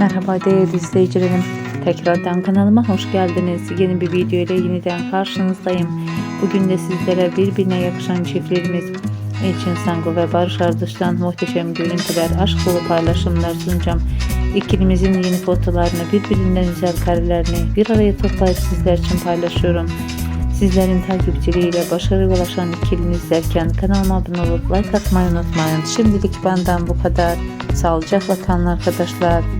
Merhaba değerli izleyicilerim. Tekrardan kanalıma hoş geldiniz. Yeni bir video ile yeniden karşınızdayım. Bugün de sizlere birbirine yakışan çiftlerimiz Elçin Sango ve Barış Ardış'tan muhteşem görüntüler, aşk dolu paylaşımlar sunacağım. İkilimizin yeni fotolarını, birbirinden güzel karelerini bir araya toplayıp sizler için paylaşıyorum. Sizlerin takipçiliğiyle başarıya ulaşan ikilini izlerken kanalıma abone olup like atmayı unutmayın. Şimdilik benden bu kadar. Sağlıcakla kalın arkadaşlar.